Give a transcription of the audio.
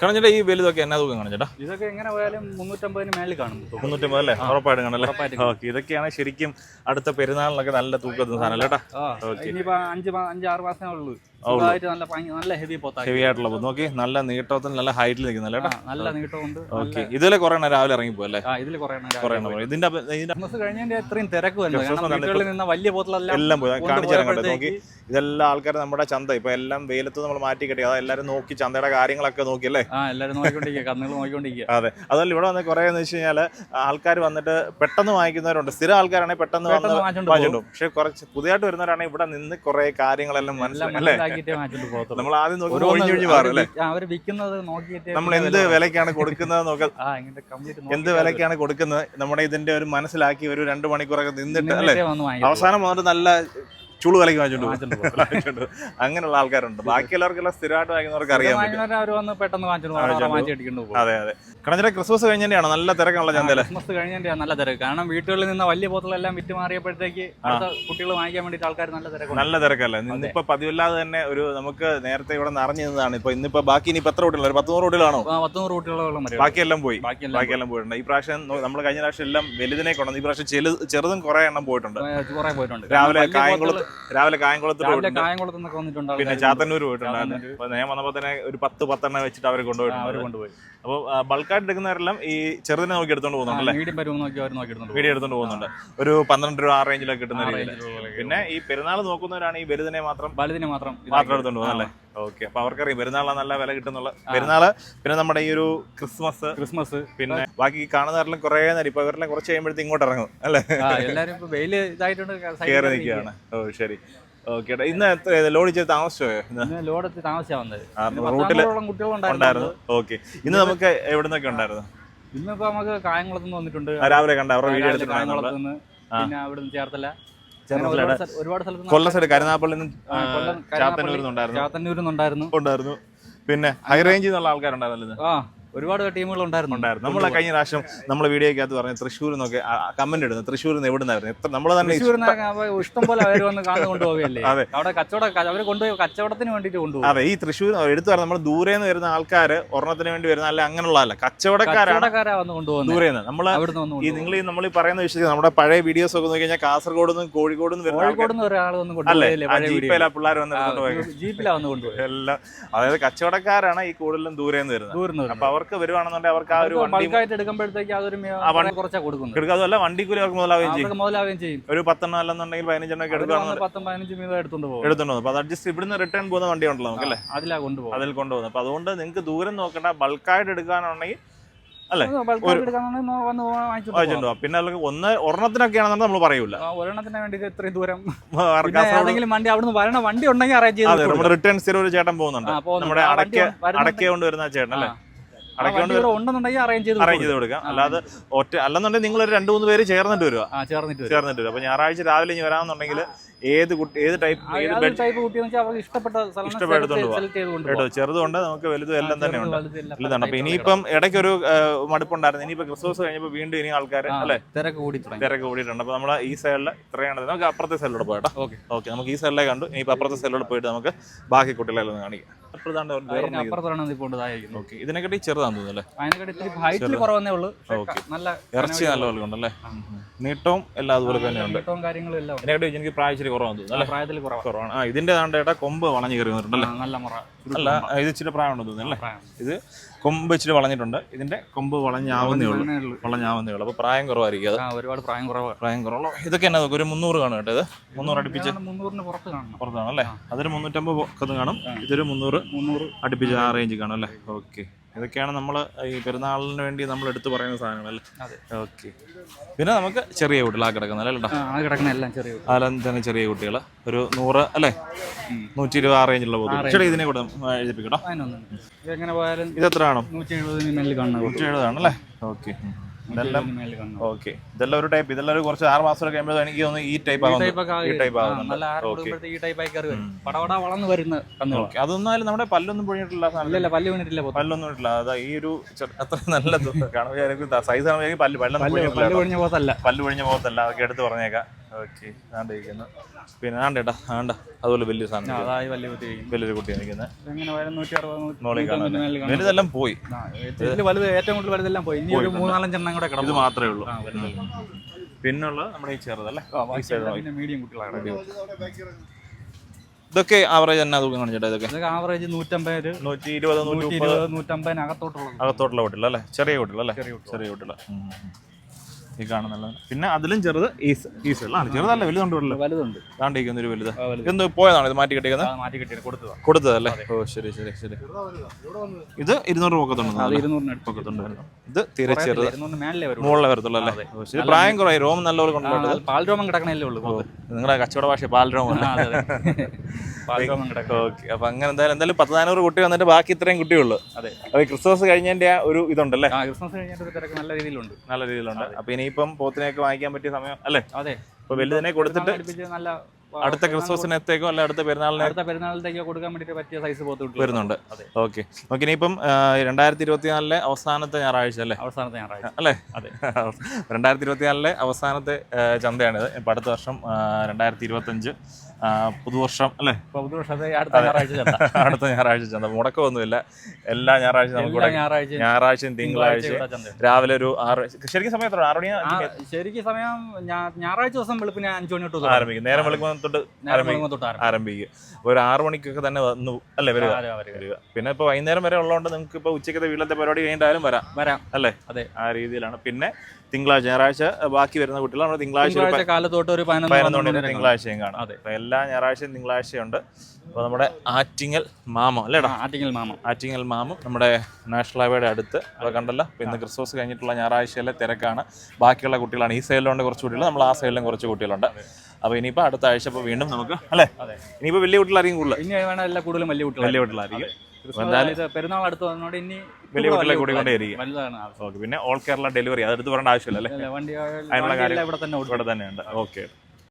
കണഞ്ഞിട്ട് ഈ വലുതൊക്കെ എന്നാ തൂക്കം കണഞ്ഞേട്ടാ? ഇതൊക്കെ എങ്ങനെ പോയാലും മുന്നൂറ്റമ്പതിന് മേളിൽ കാണും. മുന്നൂറ്റമ്പത് അല്ലേ ഉറപ്പായിട്ടും കാണല്ലേ? ഓക്കെ ഇതൊക്കെയാണ് ശരിക്കും അടുത്ത പെരുന്നാളിനൊക്കെ നല്ല തൂക്കത്തിന് സാധനം അല്ലേട്ടാ. ഇനിയിപ്പോ അഞ്ച് അഞ്ച് ആറ് മാസമേ ഉള്ളൂ. നല്ല നല്ല ഹെവി ഹെവി ആയിട്ടുള്ള പൂ. നോക്കി നല്ല നീട്ടത്തിൽ നല്ല ഹൈറ്റിൽ നിൽക്കുന്ന ആ, നല്ല നീട്ടമുണ്ട് ഓക്കെ ഇതിലെ കുറെ എണ്ണം രാവിലെ ഇറങ്ങിപ്പോ അല്ലേ? ഇതിൽ കുറെ എണ്ണം ഇതിന്റെ കഴിഞ്ഞതിന്റെ ഇത്രയും തിരക്ക് വീട്ടുകളിൽ വലിയ എല്ലാം പോയി. കാണിച്ചു നോക്കി ഇതെല്ലാം ആൾക്കാർ നമ്മുടെ ചന്ത. ഇപ്പൊ എല്ലാം വെയിലത്ത് നമ്മൾ മാറ്റി കെട്ടി. അതാ എല്ലാരും നോക്കി ചന്തയുടെ കാര്യങ്ങളൊക്കെ നോക്കി അല്ലേ? എല്ലാരും നോക്കിക്കൊണ്ടിരിക്കുക. അതെ. അതല്ല ഇവിടെ വന്ന് കുറെ എന്ന് വെച്ച് കഴിഞ്ഞാൽ ആൾക്കാർ വന്നിട്ട് പെട്ടെന്ന് വാങ്ങിക്കുന്നവരുണ്ട്. സ്ഥിരം ആൾക്കാരാണെങ്കിൽ പെട്ടെന്ന് വന്ന് വാങ്ങിച്ചോണ്ട് പക്ഷെ കുറച്ച് പുതിയതായിട്ട് വരുന്നവരാണെങ്കിൽ ഇവിടെ നിന്ന് കുറെ കാര്യങ്ങളെല്ലാം മനസ്സിലാക്കി മനസ്സിലാക്കി പോകത്തുള്ളൂ. നമ്മൾ ആദ്യം നോക്കി വിൽക്കുന്നത് നോക്കിയിട്ട് നമ്മൾ എന്ത് വിലക്കാണ് കൊടുക്കുന്നത് നോക്കാം. എന്ത് വിലക്കാണ് കൊടുക്കുന്നത്? നമ്മുടെ ഇതിന്റെ ഒരു മനസ്സിലാക്കി ഒരു രണ്ട് മണിക്കൂറൊക്കെ നിന്നിട്ട് അല്ലേ? അവസാനം വന്നിട്ട് നല്ല ചുളു വിലക്ക് വാങ്ങിച്ചോണ്ട്. അങ്ങനെയുള്ള ആൾക്കാരുണ്ട്. ബാക്കി എല്ലാവർക്കെല്ലാം സ്ഥിരമായിട്ട് വാങ്ങുന്നവർക്ക് അറിയാം പെട്ടെന്ന് അതെ അതെ. കണഞ്ഞിട്ട് ക്രിസ്മസ് കഴിഞ്ഞാണ് നല്ല തിരക്കുള്ള ചന്തയിൽ. ക്രിസ്മസ് കഴിഞ്ഞതിന്റെ നല്ല തിരക്ക്. കാരണം വീട്ടുകളിൽ നിന്ന് വലിയ പോത്തുകളെല്ലാം വിറ്റ് മാറിയപ്പോഴത്തേക്ക് കുട്ടികൾ വാങ്ങിക്കാൻ വേണ്ടിയിട്ട് ആൾക്കാർ നല്ല തിരക്ക് നല്ല തിരക്കല്ലേ? ഇന്നിപ്പോ പതിവില്ലാതെ തന്നെ ഒരു നമുക്ക് നേരത്തെ ഇവിടെ നിറഞ്ഞു നിന്നതാണ്. ഇപ്പൊ ഇന്നിപ്പോ ബാക്കി ഇനി എത്ര റോട്ടിലാണ് പത്ത് നൂറ് റോട്ടിലാണോ പത്ത് നൂറ് ബാക്കിയെല്ലാം പോയി. ബാക്കിയെല്ലാം പോയിട്ടുണ്ട്. ഈ പ്രാവശ്യം നമ്മൾ കഴിഞ്ഞ പ്രാവശ്യം എല്ലാം വലുതിനെ കൊണ്ടു ഈ പ്രാവശ്യം ചെറു ചെറുതും കുറെ എണ്ണം പോയിട്ടുണ്ട്. കുറെ പോയിട്ടുണ്ട്. രാവിലെ കായംകുളത്ത് രാവിലെ കായംകുളത്ത് കായംകുളത്ത് നിന്നൊക്കെ വന്നിട്ടുണ്ട് പിന്നെ ചാത്തന്നൂർ പോയിട്ടുണ്ടായിരുന്നു. ഞാൻ വന്നപ്പോ തന്നെ ഒരു പത്ത് പത്തെണ്ണം വെച്ചിട്ട് അവർ കൊണ്ടുപോയിട്ടുണ്ട്. അവർ കൊണ്ടുപോയി. അപ്പോൾ ബൾക്കായിട്ട് എടുക്കുന്നവരെല്ലാം ഈ ചെറുതിനെ നോക്കി എടുത്തോണ്ട് പോകുന്നുണ്ടല്ലേ മീഡിയം പരുവം നോക്കി അവർ നോക്കിയിട്ടുണ്ട് വീഡിയോ എടുത്തോണ്ട് പോകുന്നുണ്ട്. ഒരു പന്ത്രണ്ട് രൂപ ആ റേഞ്ചിലൊക്കെ കിട്ടുന്ന രീതിയിൽ പിന്നെ ഈ പെരുന്നാൾ നോക്കുന്നവരാണ് ഈ വലുതിനെ മാത്രം വലുതിനെ മാത്രം മാത്രം എടുത്തോണ്ട് പോകുന്നല്ലേ ഓക്കെ. അപ്പൊ അവർക്കറിയാം പെരുന്നാളാണ് നല്ല വില കിട്ടുന്നുള്ള പെരുന്നാൾ പിന്നെ നമ്മുടെ ഈ ഒരു ക്രിസ്മസ് ക്രിസ്മസ്. പിന്നെ ബാക്കി കാണുന്നവരെല്ലാം കുറെ നേരം ഇപ്പൊ ഇവരെല്ലാം കുറച്ച് കഴിയുമ്പോഴത്തേക്ക് ഇങ്ങോട്ട് ഇറങ്ങും അല്ലേ? എല്ലാരും ഇതായിട്ടുണ്ട് കയറി നിൽക്കുകയാണ്. ഓ ശരി. ഓക്കെ ഇന്ന് എത്ര ലോഡ് ചെയ്ത് താമസിച്ചോ? ലോഡെത്തി താമസിച്ചാ വന്നത്. പത്താമതോളം കുട്ടികളുണ്ടായിരുന്നു ഓക്കെ. ഇന്ന് നമുക്ക് എവിടെ നിന്നൊക്കെ ഉണ്ടായിരുന്നു? ഇന്നിപ്പോ നമുക്ക് കായംകുളത്ത് നിന്ന് വന്നിട്ടുണ്ട്. രാവിലെ കണ്ട അവരുടെ വീഡിയോ എടുത്ത് കായംകുളത്ത് നിന്ന് പിന്നെ അവിടെ നിന്ന് ചേർത്തല ഒരുപാട് സ്ഥലത്ത് കൊല്ലം സൈഡ് കരുനാപ്പള്ളി ചാത്തന്നൂരിൽ നിന്നുണ്ടായിരുന്നു. ചാത്തന്നൂരിൽ നിന്നുണ്ടായിരുന്നു. ഉണ്ടായിരുന്നു. പിന്നെ ഹൈ റേഞ്ചിൽ നിന്നുള്ള ആൾക്കാരുണ്ടായിരുന്നല്ലോ ഒരുപാട് ടീമുകൾ ഉണ്ടായിരുന്നു. ഉണ്ടായിരുന്നു. നമ്മൾ കഴിഞ്ഞ പ്രാവശ്യം നമ്മൾ വീഡിയോക്കകത്ത് പറഞ്ഞു തൃശ്ശൂർ നിന്നൊക്കെ കമന്റ് ഇടുന്നു. തൃശ്ശൂരിൽ നിന്ന് എവിടെ നിന്നായിരുന്നു എത്ര നമ്മൾ തന്നെ തൃശ്ശൂരിൽ ഇഷ്ടം. പോലെ അവർ വന്ന് കാണുന്നു കൊണ്ടുപോവുകയല്ലേ? അതെ. അവിടെ കച്ചവടം അവർ കൊണ്ടുപോയി കച്ചവടത്തിന് വേണ്ടിട്ട് കൊണ്ടുപോകും അതെ ഈ തൃശ്ശൂർ എടുത്തു പറഞ്ഞു നമ്മൾ ദൂരെ നിന്ന് വരുന്ന ആൾക്കാർ ഒരെണ്ണത്തിന് വേണ്ടി വരുന്ന അല്ല അങ്ങനെയുള്ളതല്ല കച്ചവടക്കാരാണ് കച്ചവടക്കാരാ വന്ന് കൊണ്ടുപോകുന്നത്. ദൂരെ നിന്ന്. നമ്മൾ ഈ നിങ്ങൾ ഈ നമ്മൾ ഈ പറയുന്ന വിഷയത്തിൽ നമ്മുടെ പഴയ വീഡിയോസ് ഒക്കെ നോക്കി കഴിഞ്ഞാൽ കാസർഗോഡ് നിന്ന് കോഴിക്കോട് നിന്ന് കോഴിക്കോട് നിന്ന് ഒരാൾ വന്ന് കൊണ്ടുപോയില്ലേ പിള്ളേർ വന്ന് എടുത്തോണ്ട് പോയത് ജീപ്പിലാ വന്ന് കൊണ്ടുപോയി എല്ലാം അതായത് കച്ചവടക്കാരാണ് ഈ കൂടുതലും ദൂരെ നിന്ന് വരുന്നത്. അപ്പൊ അപ്പൊ അവർക്ക് വരുവാണെന്നുണ്ടെങ്കിൽ അവർക്ക് ആ ഒരു വണ്ടി ബൾക്കായിട്ട് എടുക്കുമ്പോഴത്തേക്ക് അതൊരു കുറച്ചാ കൊടുക്കുന്നത്. എടുക്കുക വണ്ടി കൂലി അവർക്ക് മുതലാവുകയും ചെയ്യും. മുതലാവുകയും ചെയ്യും. ഒരു പത്തെണ്ണം അല്ലെന്നുണ്ടെങ്കിൽ പതിനഞ്ചെണ്ണം ഒക്കെ എടുക്കുകയാണെന്ന് പത്തും പതിനഞ്ചും എടുത്തോണ്ട് പോകും. പോകും. അപ്പൊ അഡ്ജസ്റ്റ് ഇവിടുന്ന് റിട്ടേൺ പോകുന്ന വണ്ടി ഉണ്ടല്ലോ നമുക്ക് അല്ലേ? അതിലാ കൊണ്ടുപോകും. അതിൽ കൊണ്ടുപോകുന്നത്. അപ്പൊ അതുകൊണ്ട് നിങ്ങൾക്ക് ദൂരം നോക്കണ്ട ബൾക്കായിട്ട് എടുക്കാനുണ്ടെങ്കിൽ അല്ലേ? വാങ്ങിച്ചിട്ടുണ്ടോ പിന്നെ അല്ലെങ്കിൽ ഒന്ന് ഒരെണ്ണത്തിനൊക്കെയാണെന്ന് നമ്മൾ പറയൂല. ഒരെണ്ണത്തിന് വേണ്ടി ഇത്രയും ദൂരം. ഏതെങ്കിലും വണ്ടി അവിടുന്ന് വരണ വണ്ടി ഉണ്ടെങ്കിൽ അറേഞ്ച് ചെയ്ത് നമ്മുടെ റിട്ടേൺ സ്ഥിരം ഒരു ചേട്ടൻ പോകുന്നുണ്ട്. നമ്മുടെ അടക്ക വണ്ടി അടയ്ക്ക വരുന്നുണ്ട്. അടയ്ക്ക കൊണ്ട് വരുന്ന ചേട്ടൻ അല്ലേ? ഉണ്ടെന്നുണ്ടെങ്കിൽ അറേഞ്ച് ചെയ്ത് അറേഞ്ച് ചെയ്ത് കൊടുക്കാം. അല്ലാതെ ഒറ്റ അല്ലെന്നുണ്ടെങ്കിൽ നിങ്ങൾ ഒരു രണ്ട് മൂന്ന് പേര് ചേർന്നിട്ട് വരിക. ചേർന്നിട്ട് വരും. ചേർന്നിട്ട് വരും. അപ്പൊ ഞായറാഴ്ച രാവിലെ ഇനി വരാമെന്നുണ്ടെങ്കിൽ ഏത് കുട്ടി ഏത് ടൈപ്പ് ഏത് ബെഡ് ടൈപ്പ് ഇഷ്ടപ്പെട്ട ചെറുതുണ്ട്. നമുക്ക് വലുതും എല്ലാം തന്നെ ഉണ്ട്. വലുതാണ് അപ്പൊ ഇനിയിപ്പം ഇടയ്ക്കൊരു ഒരു മടുപ്പുണ്ടായിരുന്നു. ഇനിയിപ്പോ ക്രിസ്മസ് കഴിഞ്ഞപ്പോൾ വീണ്ടും ഇനി ആൾക്കാർ അല്ലേ? തിരക്ക് കൂടി തിരക്ക് കൂടിയിട്ടുണ്ട്. അപ്പൊ നമ്മൾ ഈ സൈഡിൽ ഇത്രയാണ്. നമുക്ക് അപ്പുറത്തെ സൈഡിലൂടെ പോയിട്ടോ ഓക്കെ. ഓക്കെ നമുക്ക് ഈ സൈഡിലേക്ക് കണ്ടു. ഇനിയിപ്പോൾ അപ്പുറത്തെ സൈഡിലൂടെ പോയിട്ട് നമുക്ക് ബാക്കി കുട്ടികളെല്ലാം കാണിക്കാം. ഇതിനെക്കാട്ടി ചെറുതാന്ന് തോന്നുന്നു അല്ലേ? അതിനെക്കാട്ടി ഇത്തിരി ഹൈറ്റിൽ കുറവന്നേ ഉള്ളൂ. നല്ല ഇറച്ചി നല്ല പോലെ ഉണ്ടല്ലേ? നീട്ടവും എല്ലാം അതുപോലെ തന്നെയുണ്ട്. ഇതിനെക്കാട്ടി എനിക്ക് പ്രായച്ചിരി കുറവാന്ന് തോന്നുന്നു പ്രായത്തിൽ കുറവാണ്. ആ ഇതിന്റെ താണ്ട് ഏട്ടാ കൊമ്പ് വളഞ്ഞു കയറി വന്നിട്ടുണ്ടല്ലേ അല്ല? ഇത് ഇച്ചിരി പ്രായമുണ്ടെന്ന് തോന്നുന്നു അല്ലേ? ഇത് കൊമ്പ് ഇച്ചിരി വളഞ്ഞിട്ടുണ്ട്. ഇതിന്റെ കൊമ്പ് വളഞ്ഞാവുന്നേ ഉള്ളൂ. വളഞ്ഞേ ഉള്ളൂ. വളഞ്ഞാവുന്നേ ഉള്ളൂ. അപ്പൊ പ്രായം കുറവായിരിക്കും അത്. ഒരുപാട് പ്രായം കുറവാണ് പ്രായം കുറവുള്ള ഇതൊക്കെ എന്നാ ഒരു മുന്നൂറ് കാണും കേട്ടോ ഇത്. മുന്നൂറ് അടുപ്പിച്ച്. മുന്നൂറിന് പുറത്ത് കാണണം. പുറത്താണല്ലേ അതൊരു മുന്നൂറ്റമ്പത് കാണും. ഇതൊരു മുന്നൂറ് മുന്നൂറ്. അടുപ്പിച്ച് ആ റേഞ്ച് കാണും അല്ലേ? ഓക്കെ ഇതൊക്കെയാണ് നമ്മൾ ഈ പെരുന്നാളിന് വേണ്ടി നമ്മൾ എടുത്തു പറയുന്ന സാധനങ്ങളല്ലേ. ഓക്കെ. പിന്നെ നമുക്ക് ചെറിയ കുട്ടികൾ ആ കിടക്കുന്ന എല്ലാം ചെറിയ അതിലും തന്നെ ചെറിയ കുട്ടികൾ ഒരു നൂറ് അല്ലേ? നൂറ്റി ഇരുപത് ആ റേഞ്ചിലുള്ള പോകും ചേട്ടാ ഇതിനെ കൂടെ എഴുതിപ്പിക്കട്ടോ. ഇത് പോയാലും ഇത് എത്ര ആണോ നൂറ്റി എഴുപതിന് നൂറ്റി എഴുപതാണല്ലേ ഓക്കെ. ഇതെല്ലാം ഓക്കെ. ഒരു ടൈപ്പ് ഇതെല്ലാം ഒരു കുറച്ച് ആറ് മാസം കഴിയുമ്പോൾ എനിക്ക് തോന്നുന്നു ഈ ടൈപ്പ് ഈ ആവുന്നത് ഈ ടൈപ്പ് ആവുന്നുണ്ട്. ഈ ടൈപ്പ് ആയി കയറി വരും പടവട വളർന്ന് വരുന്ന കന്നുകൾ ഓക്കെ. അതൊന്നാലും നമ്മുടെ പല്ലൊന്നും പൊഴിഞ്ഞിട്ടില്ല അല്ലല്ല പല്ല് വീണിട്ടില്ല പല്ലൊന്നും ഇട്ടില്ല അതാ ഈ ഒരു അത്ര നല്ല കാണുമ്പോൾ സൈസ് ആണ് പല്ല് പല്ലൊന്നും പല്ല് പൊഴിഞ്ഞിട്ടില്ല പല്ല് പൊഴിഞ്ഞ പോകത്തല്ല അതൊക്കെ എടുത്ത് പറഞ്ഞേക്കാം. ഓക്കെ ആണ്ട് ഇരിക്കുന്നു. പിന്നെ ആണ്ട് ഏട്ടാ ആണ്ട. അതുപോലെ വലിയ സാധനം അതായി വലിയ കുട്ടി വലിയൊരു നിൽക്കുന്നത്. വലുതെല്ലാം പോയി. ആ, ഇതിൽ വലുത് ഏറ്റവും കൂടുതൽ വലുതെല്ലാം പോയി. ഇനി ഒരു മൂന്നാലഞ്ചെണ്ണം കൂടെ ഇത് കിടന്നു മാത്രമേ ഉള്ളൂ. പിന്നുള്ള നമ്മുടെ ഈ ചെറുതല്ലേ. മീഡിയം കുട്ടികളാണ്. ഇതൊക്കെ ആവറേജ് തന്നെ തൂക്കം കാണിച്ചേട്ടാ ഇതൊക്കെ? ആവറേജ് നൂറ്റമ്പത് നൂറ്റി ഇരുപത് നൂറ്റി ഇരുപത് നൂറ്റമ്പതിന് അകത്തോട്ടുള്ളത് അകത്തോട്ടുള്ള ചെറിയ കുട്ടികൾ അല്ലേ ചെറിയ ഈ കാണുന്നുള്ളത് പിന്നെ അതിലും ചെറുത് ഈസ് ഈസ് ആണ് ചെറുതല്ല വലുതുണ്ട് വലുതുണ്ട്. താണ്ടിരിക്കുന്ന ഒരു വലുത്. എന്ത് പോയതാണ് ഇത് മാറ്റി കിട്ടിയത് കൊടുത്തതാ. കൊടുത്തതല്ലേ? ഓ ശരി ശരി ശരി. ഇത് ഇരുന്നൂറ് പൊക്കത്തുണ്ടായിരുന്നു പൊക്കത്തുണ്ട്. പൊക്കത്തുണ്ട് ഇത് തീരെ ചെറുത്. മുകളിലെ വരത്തുള്ളൂ അല്ലേ? പ്രായം കുറേ രോമം നല്ലപോലെ കൊണ്ടുപോകും പാൽ രോമം കിടക്കണല്ലേ ഉള്ളൂ നിങ്ങളുടെ കച്ചവട ഭാഷ കിടക്കണം ഓക്കെ അപ്പൊ അങ്ങനെ എന്തായാലും എന്തായാലും പത്ത് നാനൂറ് കുട്ടി വന്നിട്ട് ബാക്കി ഇത്രയും കുട്ടിയുള്ളൂ അതെ. അപ്പൊ ക്രിസ്മസ് കഴിഞ്ഞതിന്റെ ആ ഒരു ഇതുണ്ടല്ലേ? ക്രിസ്മസ് കഴിഞ്ഞിട്ട് തിരക്ക് നല്ല രീതിയിലുണ്ട്. നല്ല രീതിയിലുണ്ട്. അപ്പൊ ഇനിയിപ്പം പോത്തിനെയൊക്കെ വാങ്ങിക്കാൻ പറ്റിയ സമയം അല്ലേ? അതെ. അപ്പൊ വലുതിനെ കൊടുത്തിട്ട് നല്ല അടുത്ത ക്രിസ്മസിനത്തേക്കോ അല്ല അടുത്ത പെരുന്നാളിനെ അടുത്ത പെരുന്നാളിലേക്കോ കൊടുക്കാൻ വേണ്ടിയിട്ട് പറ്റിയ സൈസ് പോത്ത് കിട്ടും വരുന്നുണ്ട്. ഓക്കെ ഓക്കെ ഇനി ഇനിയിപ്പം രണ്ടായിരത്തി ഇരുപത്തിനാലിലെ അവസാനത്തെ ഞായറാഴ്ച അല്ലേ? അവസാനത്തെ ഞായറാഴ്ച. അല്ലേ? അതെ. രണ്ടായിരത്തി ഇരുപത്തിനാലിലെ അവസാനത്തെ ചന്തയാണിത്. ഇപ്പം അടുത്ത വർഷം രണ്ടായിരത്തി ഇരുപത്തഞ്ച് പുതുവർഷം അല്ലേ? ഇപ്പൊ പുതുവർഷത്തെ അടുത്ത ഞായറാഴ്ച. അടുത്ത ഞായറാഴ്ച ചന്ത മുടക്കമൊന്നുമില്ല. എല്ലാ ഞായറാഴ്ച നമുക്ക് ഞായറാഴ്ച ഞായറാഴ്ചയും ഞായറാഴ്ചയും തിങ്കളാഴ്ച രാവിലെ ഒരു ആറ് ശരിക്കും സമയം എത്ര ആറ് മണി ശരിക്കും സമയം ഞായറാഴ്ച ദിവസം വെളുപ്പിന് അഞ്ചു മണി തൊട്ട്. ആരംഭിക്കും. നേരം വെളുക്കുമ്പോൾ തൊട്ട് ആരംഭിക്കും. ഒരു ആറ് മണിക്കൊക്കെ തന്നെ വന്നു അല്ലേ വരിക? പിന്നെ ഇപ്പോൾ വൈകുന്നേരം വരെ ഉള്ളതുകൊണ്ട് നിങ്ങൾക്ക് ഇപ്പോൾ ഉച്ചക്കത്തെ വീട്ടിലത്തെ പരിപാടി കഴിഞ്ഞിട്ടായാലും വരാം. വരാം. അല്ലേ? അതെ. ആ രീതിയിലാണ്. പിന്നെ തിങ്കളാഴ്ച ഞായറാഴ്ച ബാക്കി വരുന്ന കുട്ടികൾ നമ്മൾ തിങ്കളാഴ്ച കാലത്തോട്ട് ഒരു പതിനൊന്ന് മണി. തിങ്കളാഴ്ചയും കാണാം. അതെ. അപ്പോൾ എല്ലാ ഞായറാഴ്ചയും തിങ്കളാഴ്ചയുണ്ട്. അപ്പോൾ നമ്മുടെ ആറ്റിങ്ങൽ മാമം അല്ലേടാ ആറ്റിങ്ങൽ മാമം. ആറ്റിങ്ങൽ മാമം നമ്മുടെ നാഷണൽ ഹൈവേയുടെ അടുത്ത്. അപ്പോൾ കണ്ടല്ലോ ഇന്ന് ക്രിസ്മസ് കഴിഞ്ഞിട്ടുള്ള ഞായറാഴ്ചയിലെ തിരക്കാണ്. ബാക്കിയുള്ള കുട്ടികളാണ്. ഈ സൈഡിലുണ്ട് കുറച്ച് കുട്ടികൾ നമ്മൾ ആ സൈഡിലും കുറച്ച് കുട്ടികളുണ്ട്. അപ്പോൾ ഇനിയിപ്പോൾ അടുത്ത ആഴ്ച ഇപ്പോൾ വീണ്ടും നമുക്ക് അല്ലേ? ഇനിയിപ്പോ ഇനിയിപ്പോൾ വലിയ കുട്ടികളായിരിക്കും കൂടുതൽ. ഇനി വേണം എല്ലാ കൂടുതലും വലിയ കുട്ടികൾ വലിയ കുട്ടികളായിരിക്കും. പെരുന്നാൾ അടുത്ത് ഇനി വലിയ കുട്ടികളെ കുട്ടികളായിരിക്കും. കൂടിക്കൊണ്ടേയിരിക്കും വലുതാണ് ഓക്കെ പിന്നെ ഓൾ കേരള ഡെലിവറി അതെടുത്ത് പറയേണ്ട ആവശ്യമില്ല അല്ലേ? വണ്ടി അതിനുള്ള കാര്യം ഇവിടെ തന്നെ ഇവിടെ തന്നെയുണ്ട്. ഓക്കെ.